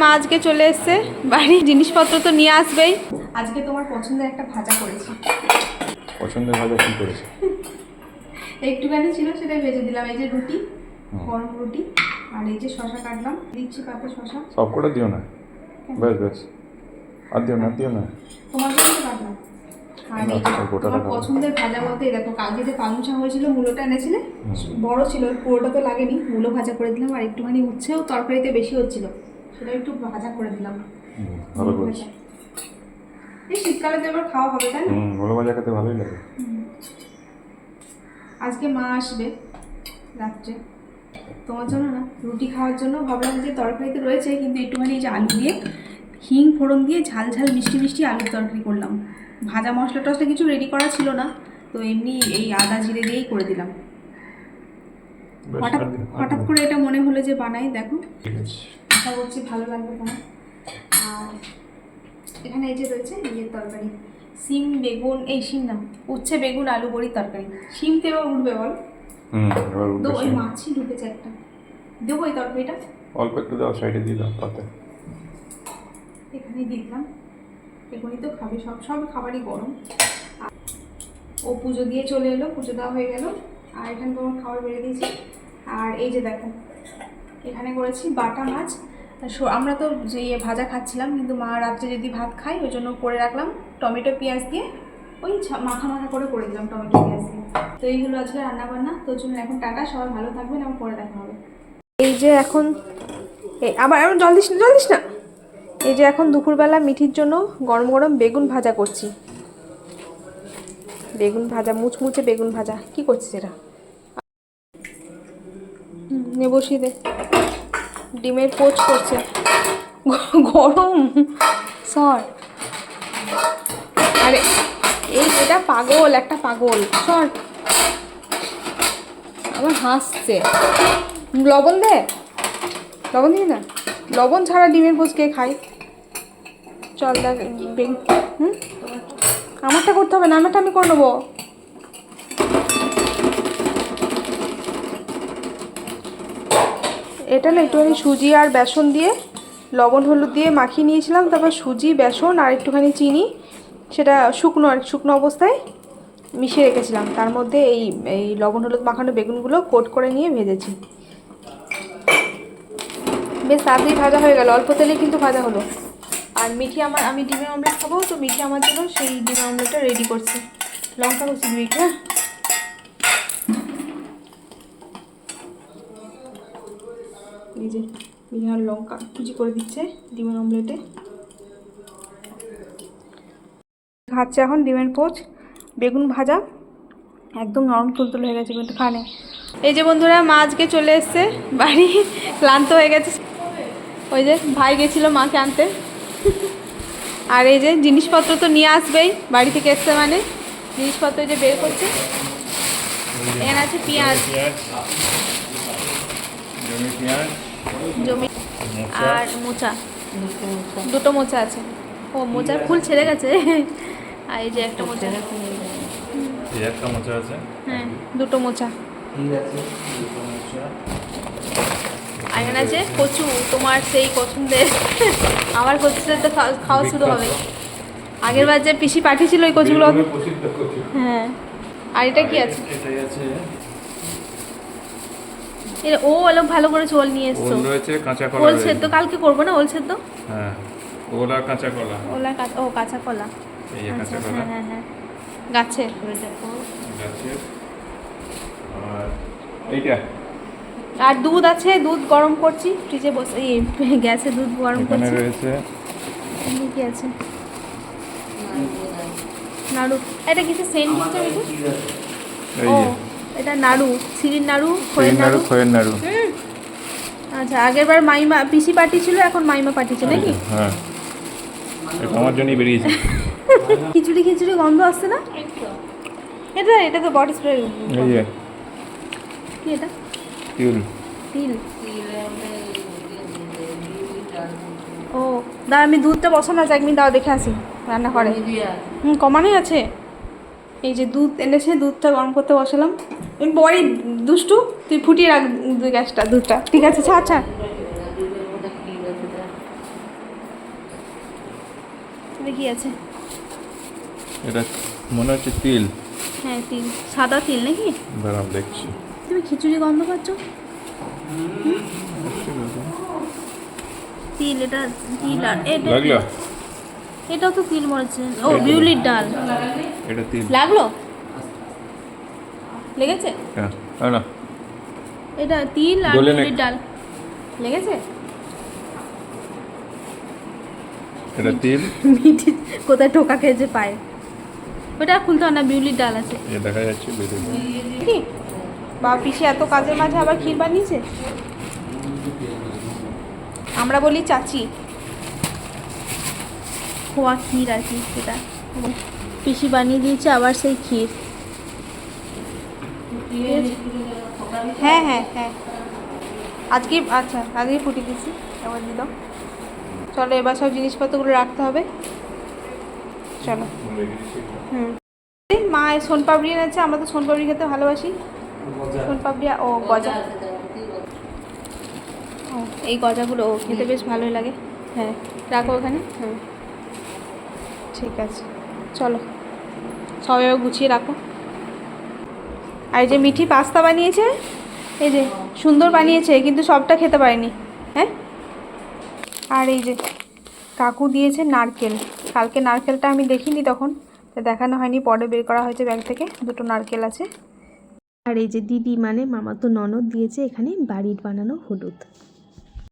মা আজকে চলে এসছে বাড়ির জিনিসপত্র তো নিয়ে আসবেই। আজকে তোমার পছন্দের একটা ভাজা করেছি। পছন্দের ভাজা কি করেছে? একটুখানি ছিল সেটাই ভেজে দিলাম। এই যে রুটি। গরম রুটি আর এই যে শশা কাটলাম। দিচ্ছি পাতে শশা। সব করে দিও না? বেশ বেশ আর দিও না দিও না। তোমার জন্য কাটলাম। পছন্দের ভাজা বলতে দেখো কালকে যে পালং শাক হয়েছিল মূলোটা এনেছিলে বড় ছিল পুরোটা তো লাগেনি মূলো ভাজা করে দিলাম আর একটুখানি উচ্ছেও তরকারিতে বেশি হচ্ছিল। সেটা একটু ভাজা করে দিলাম। ভালো করেছে। এই শীতকালে তো এবার খাওয়া হবে তাই না? হুম গোলো ভাজা খেতে ভালোই লাগে। আজকে মা আসবে রাত্রে। তোমার জন্য না রুটি খাওয়ার জন্য ভাবলাম যে তরকারিতে রয়েছে কিন্তু একটুখানি এই যে আলু দিয়ে হিং ফোড়ন দিয়ে ঝাল ঝাল মিষ্টি মিষ্টি আলুর তরকারি করলাম। ভাজা মশলা টশলা কিছু রেডি করা ছিল না তো এমনি এই আদা জিরে দিয়েই করে দিলাম। হঠাৎ হঠাৎ করে এটা মনে হলো যে বানাই দেখো। ঠিক আছে। আশা করছি ভালো লাগবে তোমার। আর এখানে এই যে রয়েছে ইয়ের তরকারি সিম বেগুন এই সিম না উচ্ছে বেগুন আলু বড়ির তরকারি। সিম তো এবার উঠবে বল। তো ওই। মাছই ঢুকেছে একটা। দেবো এই তরকারিটা? অল্প একটু দাও সাইডে দিয়ে দাও তাতে। এখানে দিলাম। এখনই তো খাবে সব সব খাবারই গরম। ও পুজো দিয়ে চলে এলো পুজো দেওয়া হয়ে গেল। আর এখানে তোমার খাবার বেড়ে দিয়েছি। আর এই যে দেখো এখানে করেছি, বাটা মাছ। আমরা তো যে ইয়ে ভাজা খাচ্ছিলাম, কিন্তু মা রাত্রে যদি ভাত খাই ওই জন্য করে রাখলাম টমেটো পেঁয়াজ দিয়ে। ওই মাখা মাখা করে করে দিলাম টমেটো পেঁয়াজ দিয়ে। তো এই হলো আজকে রান্না বান্না তো চলুন এখন টাটা, সবাই ভালো থাকবেন এবং পরে দেখা হবে। এই যে এখন আবার আবার জল দিস না, জল দিস না। এই যে এখন দুপুরবেলা মিঠির জন্য গরম গরম বেগুন ভাজা করছি। বেগুন ভাজা, মুচমুচে বেগুন ভাজা। কি করছিস এটা? হুম, নে বসিয়ে দে। ডিমের পোচ করছে। গরম। সর। আরে এই এটা পাগল একটা পাগল। সর। আবার হাসছে। লবণ দে। লবণ দিই না? লবণ ছাড়া ডিমের পোচ কে খাই চল দেখ হুম? আমারটা করতে হবে না আমারটা আমি করে নেব। এটা না একটুখানি সুজি আর বেসন দিয়ে, লবণ, হলুদ দিয়ে মাখিয়ে নিয়েছিলাম, তারপর সুজি, বেসন আর একটুখানি চিনি, সেটা শুকনো আর শুকনো অবস্থায় মিশিয়ে রেখেছিলাম। তার মধ্যে এই এই লবণ, হলুদ মাখানো বেগুনগুলো কোট করে নিয়ে ভেজেছি। বেশ তাড়াতাড়ি ভাজা হয়ে গেল, অল্প তেলে কিন্তু ভাজা হলো। আর মিঠি আমার, আমি ডিমের অমলেট খাব, তো মিঠি আমার জন্য সেই ডিমের অমলেটটা রেডি করছি। লঙ্কা করছি মিঠি হ্যাঁ? এই যে মিহির লঙ্কা কুচি করে দিচ্ছে ডিমের অমলেটে খাচ্ছে এখন ডিমের পোচ, বেগুন ভাজা, একদম নরম তুলতুল হয়ে গেছে কিন্তু খানে। এই যে বন্ধুরা, মা আজকে চলে এসছে বাড়ি, ক্লান্ত হয়ে গেছে। ওই যে, ভাই গেছিল মাকে আনতে। আর এই যে, জিনিসপত্র তো নিয়ে আসবেই, বাড়ি থেকে এসছে মানে। জিনিসপত্র যে বের করছে। এখানে আছে পেঁয়াজ। জমি আর? মোচা? দুটো মোচা আছে। ও মোচার ফুল ছেড়ে গেছে। আর এই যে একটা মোচা। এই একটা মোচা আছে? হ্যাঁ দুটো মোচা। আর এখানে আছে কচু। তোমার সেই পছন্দের। আমার কচুতে তো খাওয়া- খাওয়া শুরু হবে। আগের বার যে পিসি পাঠিয়েছিল ওই কচুগুলো হ্যাঁ। আর এটা কি আছে? এটাই আছে এটা ও অনেক ভালো করে ঝোল নিয়ে এসছো। ওল রয়েছে কাঁচা কলা ওল সেদ্ধ কালকে করব না ওল সেদ্ধ? হ্যাঁ ওল আর কাঁচা কলা। ওলা কাঁচা ও কাঁচা কলা। এই আচ্ছা কাঁচা কলা। হ্যাঁ হ্যাঁ হ্যাঁ। গাছে। গাছের আর এইটা। আর দুধ আছে দুধ গরম করছি। ফ্রিজে বসে এই গ্যাসে দুধ গরম এখানে করছি। রয়েছে। এমনি কি আছে? নাড়ু। এটা কিছু সেন্ট নাকি ও। এটা নাড়ু সিঁড়ির নাড়ু খয়ের নাড়ু নাড়ু। খয়ের নাড়ু। হুম। আচ্ছা আগের বার মাইমা পিসি পার্টি ছিল এখন মাইমা পাঠিয়েছে নাকি? হ্যাঁ। এটা আমার জন্যই বেরিয়েছে। খিচুড়ি খিচুড়ি গন্ধ আসছে না? এটা এটা তো বডি স্প্রে এই যে। কি এটা? তিল। তিল। ও দাঁড়া আমি দুধটা বসানো আছে এক মিনিট দাও দেখে আসি রান্না করে। হুম কমানোই আছে। এই যে দুধ এনেছে দুধটা গরম করতে বসালাম। বড়ি দুষ্টু তুই ফুটিয়ে রাখ গ্যাসটা দুধটা। ঠিক আছে ছাড় ছাড় কি আছে? এটা মনে হচ্ছে তিল। হ্যাঁ তিল। সাদা তিল নাকি? দাঁড়ান দেখছি। তুমি খিচুড়ি গন্ধ পাচ্ছ? তিল এটা তিল আর এটা লাগল? এটাও তো তিল মনে হচ্ছে। ও বিউলির ডাল। এটা তিল। লাগল? লেগেছে? হ্যাঁ না। এটা তিল আর বিউলির ডাল। লেগেছে? এটা তিল। মিঠি কোথায় টোকা খেয়েছে পায়ে? ওটা খুলতে হয় না বিউলির ডাল আছে। এ দেখা যাচ্ছে বেরিয়ে বা পিসি এত কাজের মাঝে আবার ক্ষীর বানিয়েছে? আমরা বলি চাচি। খোয়া ক্ষীর আর কি সেটা। পিসি বানিয়ে দিয়েছে আবার সেই ক্ষীর। হ্যাঁ হ্যাঁ হ্যাঁ। আজকে আচ্ছা আজকে ফুটিয়ে দিয়েছি আবার দিল। চলো এবার সব জিনিসপত্রগুলো রাখতে হবে। চলো। হুম। মা সোনপাপড়ি এনেছে আমরা তো সোনপাপড়ি খেতে ভালোবাসি। সোনপাপড়ি আর- ও গজা। ও এই গজাগুলো ও খেতে বেশ ভালোই লাগে। হ্যাঁ রাখো ওখানে। হ্যাঁ ঠিক আছে। চলো। সবাই গুছিয়ে রাখো। আর যে মিঠি পাস্তা বানিয়েছে, এই যে সুন্দর বানিয়েছে, কিন্তু সবটা খেতে পারেনি হ্যাঁ? আর এই যে কাকু দিয়েছে নারকেল, কালকে নারকেলটা আমি দেখিনি তখন দেখানো হয়নি, পরে বের করা হয়েছে ব্যাগ থেকে, দুটো নারকেল আছে। আর এই যে দিদি মানে মামা তো ননদ দিয়েছে এখানে বাড়ির বানানো হলুদ।